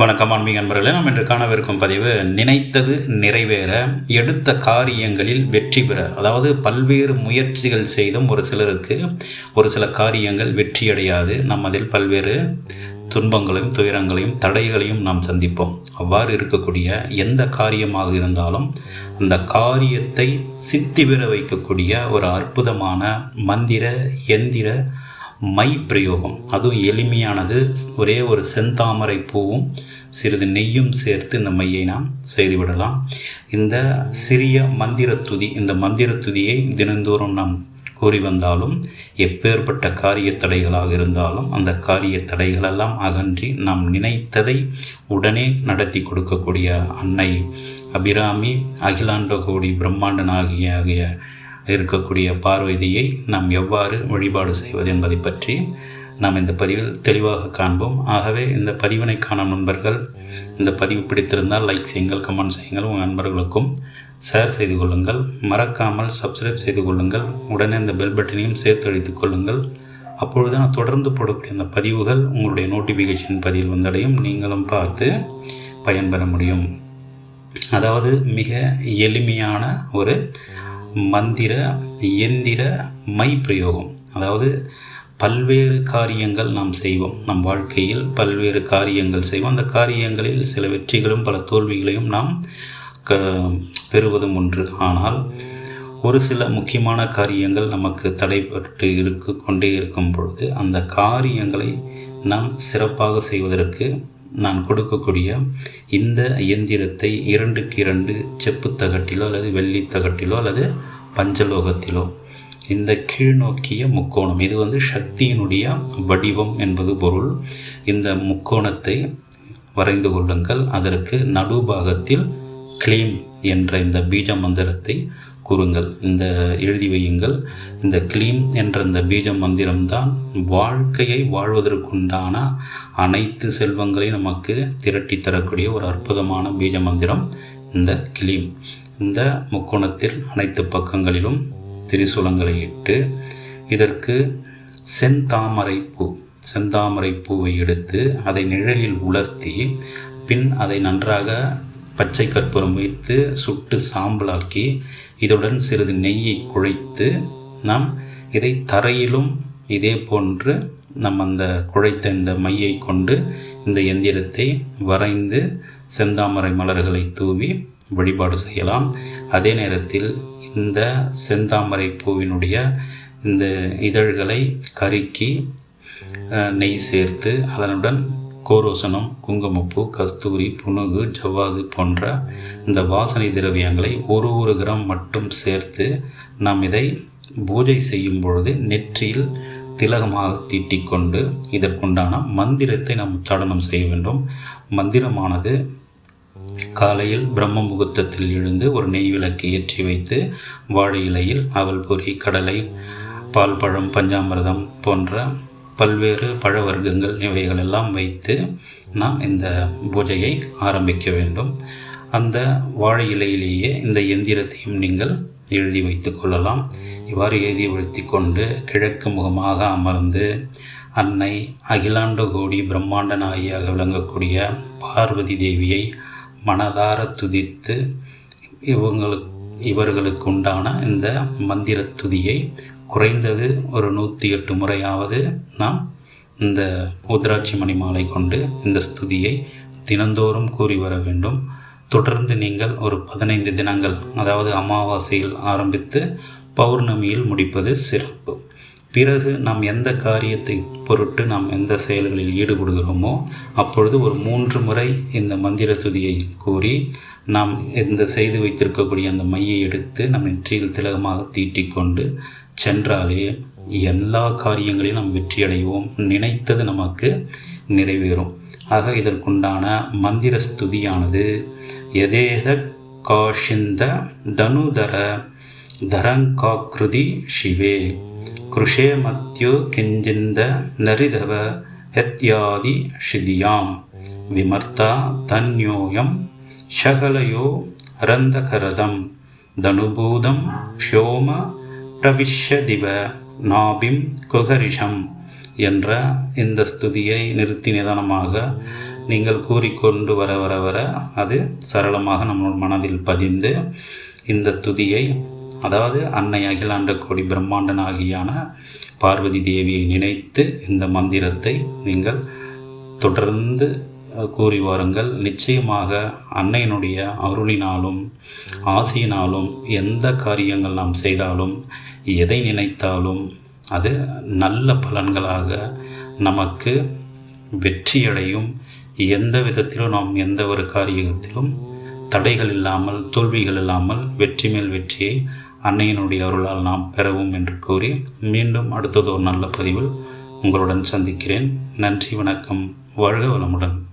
வணக்கம் ஆன்மீக நண்பர்களே நாம் இன்று காணவிருக்கும் பதிவு நினைத்தது நிறைவேற எடுத்த காரியங்களில் வெற்றி பெற. அதாவது பல்வேறு முயற்சிகள் செய்தும் ஒரு சிலருக்கு ஒரு சில காரியங்கள் வெற்றியடையாது. நம்ம அதில் பல்வேறு துன்பங்களையும் துயரங்களையும் தடைகளையும் நாம் சந்திப்போம். அவ்வாறு இருக்கக்கூடிய எந்த காரியமாக இருந்தாலும் அந்த காரியத்தை சித்தி பெற வைக்கக்கூடிய ஒரு அற்புதமான மந்திர எந்திர மை பிரயோகம். அதுவும் எளிமையானது. ஒரே ஒரு செந்தாமரை பூவும் சிறிது நெய்யும் சேர்த்து இந்த மையை நாம் செய்துவிடலாம். இந்த சிறிய மந்திர துதி இந்த மந்திர துதியை தினந்தோறும் நாம் கூறி வந்தாலும் எப்பேற்பட்ட காரிய தடைகளாக இருந்தாலும் அந்த காரிய தடைகளெல்லாம் அகன்றி நாம் நினைத்ததை உடனே நடத்தி கொடுக்கக்கூடிய அன்னை அபிராமி அகிலாண்ட கோடி பிரம்மாண்டன் ஆகிய ஆகிய இருக்கக்கூடிய பார்வதியை நாம் எவ்வாறு வழிபாடு செய்வது என்பதை பற்றி நாம் இந்த பதிவில் தெளிவாக காண்போம். ஆகவே இந்த பதிவினை காணும் நண்பர்கள் இந்த பதிவு பிடித்திருந்தால் லைக் செய்யுங்கள் கமெண்ட் செய்யுங்கள். உங்கள் நண்பர்களுக்கும் ஷேர் செய்து கொள்ளுங்கள். மறக்காமல் சப்ஸ்கிரைப் செய்து கொள்ளுங்கள். உடனே இந்த பெல் பட்டனையும் சேர்த்து அழித்துக் கொள்ளுங்கள். அப்பொழுது நான் தொடர்ந்து போடக்கூடிய அந்த பதிவுகள் உங்களுடைய நோட்டிஃபிகேஷன் பதிவில் வந்தடையும். நீங்களும் பார்த்து பயன்பெற முடியும். அதாவது மிக எளிமையான ஒரு மந்திர எந்திர மை பிரயோகம். அதாவது பல்வேறு காரியங்கள் நாம் செய்வோம். நம் வாழ்க்கையில் பல்வேறு காரியங்கள் செய்வோம். அந்த காரியங்களில் சில வெற்றிகளும் பல தோல்விகளையும் நாம் க பெறுவதும் ஒன்று. ஆனால் ஒரு சில முக்கியமான காரியங்கள் நமக்கு தடைப்பட்டு இருக்கு கொண்டே இருக்கும் பொழுது அந்த காரியங்களை நாம் சிறப்பாக செய்வதற்கு நான் கொடுக்கக்கூடிய இந்த இயந்திரத்தை இரண்டுக்கு இரண்டு செப்பு தகட்டிலோ அல்லது வெள்ளி தகட்டிலோ அல்லது பஞ்சலோகத்திலோ இந்த கீழ்நோக்கிய முக்கோணம் இது வந்து சக்தியினுடைய வடிவம் என்பது பொருள். இந்த முக்கோணத்தை வரைந்து கொள்ளுங்கள். அதற்கு நடுபாகத்தில் கிளீம் என்ற இந்த பீஜ மந்திரத்தை கூறுங்கள். இந்த எழுதி வையுங்கள். இந்த கிளீம் என்ற இந்த பீஜ மந்திரம்தான் வாழ்க்கையை வாழ்வதற்குண்டான அனைத்து செல்வங்களையும் நமக்கு திரட்டி தரக்கூடிய ஒரு அற்புதமான பீஜ மந்திரம் இந்த கிளீம். இந்த முக்கோணத்தில் அனைத்து பக்கங்களிலும் திரிசூலங்களை இட்டு இதற்கு செந்தாமரை பூ செந்தாமரை பூவை எடுத்து அதை நிழலில் உலர்த்தி பின் அதை நன்றாக பச்சை கற்பூரம் வைத்து சுட்டு சாம்பலாக்கி இதுடன் சிறிது நெய்யை குழைத்து நாம் இதை தரையிலும் இதே போன்று நம் அந்த குழைத்த இந்த மையை கொண்டு இந்த எந்திரத்தை வரைந்து செந்தாமரை மலர்களை தூவி வழிபாடு செய்யலாம். அதே நேரத்தில் இந்த செந்தாமரை பூவினுடைய இந்த இதழ்களை கருக்கி நெய் சேர்த்து அதனுடன் கோரோசனம் குங்குமப்பூ கஸ்தூரி புனுகு ஜவ்வாது போன்ற இந்த வாசனை திரவியங்களை ஒரு ஒரு கிராம் மட்டும் சேர்த்து நாம் இதை பூஜை செய்யும் பொழுது நெற்றியில் திலகமாக தீட்டிக்கொண்டு இதற்குண்டான மந்திரத்தை நாம் உச்சாடனம் செய்ய வேண்டும். மந்திரமானது காலையில் பிரம்ம முகூர்த்தத்தில் எழுந்து ஒரு நெய் விளக்கு ஏற்றி வைத்து வாழை இலையில் அவல் பொறி கடலை பால் பழம் பஞ்சாமிரதம் போன்ற பல்வேறு பழ வர்க்கங்கள் இவைகள் எல்லாம் வைத்து நாம் இந்த பூஜையை ஆரம்பிக்க வேண்டும். அந்த வாழை இலையிலேயே இந்த எந்திரத்தையும் நீங்கள் எழுதி வைத்து கொள்ளலாம். இவ்வாறு எழுதி வைத்து கொண்டு கிழக்கு முகமாக அமர்ந்து அன்னை அகிலாண்ட கோடி பிரம்மாண்ட நாயியாக விளங்கக்கூடிய பார்வதி தேவியை மனதார துதித்து இவங்களுக்கு இவர்களுக்கு உண்டான இந்த மந்திர துதியை குறைந்தது ஒரு நூற்றி எட்டு முறையாவது நாம் இந்த உத்ராட்சி மணி மாலை கொண்டு இந்த ஸ்துதியை தினந்தோறும் கூறி வர வேண்டும். தொடர்ந்து நீங்கள் ஒரு பதினைந்து தினங்கள் அதாவது அமாவாசையில் ஆரம்பித்து பௌர்ணமியில் முடிப்பது சிறப்பு. பிறகு நாம் எந்த காரியத்தை பொருட்டு நாம் எந்த செயல்களில் ஈடுபடுகிறோமோ அப்பொழுது ஒரு மூன்று முறை இந்த மந்திர துதியை கூறி நாம் இந்த செய்து வைத்திருக்கக்கூடிய அந்த மையை எடுத்து நம் நெற்றியில் திலகமாக தீட்டிக்கொண்டு சென்றாலே எல்லா காரியங்களையும் நாம் வெற்றியடைவோம். நினைத்தது நமக்கு நிறைவேறும். ஆக இதற்குண்டான மந்திர ஸ்துதியானது எதேத காஷிந்த தனுதர தரங்காக்ருதி சிவே கிருஷே மத்யோ கிஞ்சிந்த நரிதவ ஹத்யாதி ஷிதியாம் விமர்த்தா தன்யோயம் ஷகலயோ ரந்தகரதம் தனுபூதம் ஷோம பிரவிஷ்யதிவ நாபிம் குகரிஷம் என்ற இந்த ஸ்துதியை நிறுத்தி நிதானமாக நீங்கள் கூறிக்கொண்டு வர வர வர அது சரளமாக நம்மளோட மனதில் பதிந்து இந்த துதியை அதாவது அன்னை அகிலாண்ட கோடி பிரம்மாண்டனாகியான பார்வதி தேவியை நினைத்து இந்த மந்திரத்தை நீங்கள் தொடர்ந்து கூறி வாருங்கள். நிச்சயமாக அன்னையினுடைய அருளினாலும் ஆசையினாலும் எந்த காரியங்கள் நாம் செய்தாலும் எதை நினைத்தாலும் அது நல்ல பலன்களாக நமக்கு வெற்றியடையும். எந்த விதத்திலும் நாம் எந்த ஒரு காரியத்திலும் தடைகள் இல்லாமல் தோல்விகள் இல்லாமல் வெற்றி மேல் வெற்றியை அன்னையினுடைய அருளால் நாம் பெறவும் என்று கூறி மீண்டும் அடுத்தது ஒரு நல்ல பதிவில் உங்களுடன் சந்திக்கிறேன். நன்றி வணக்கம். வாழ்க வளமுடன்.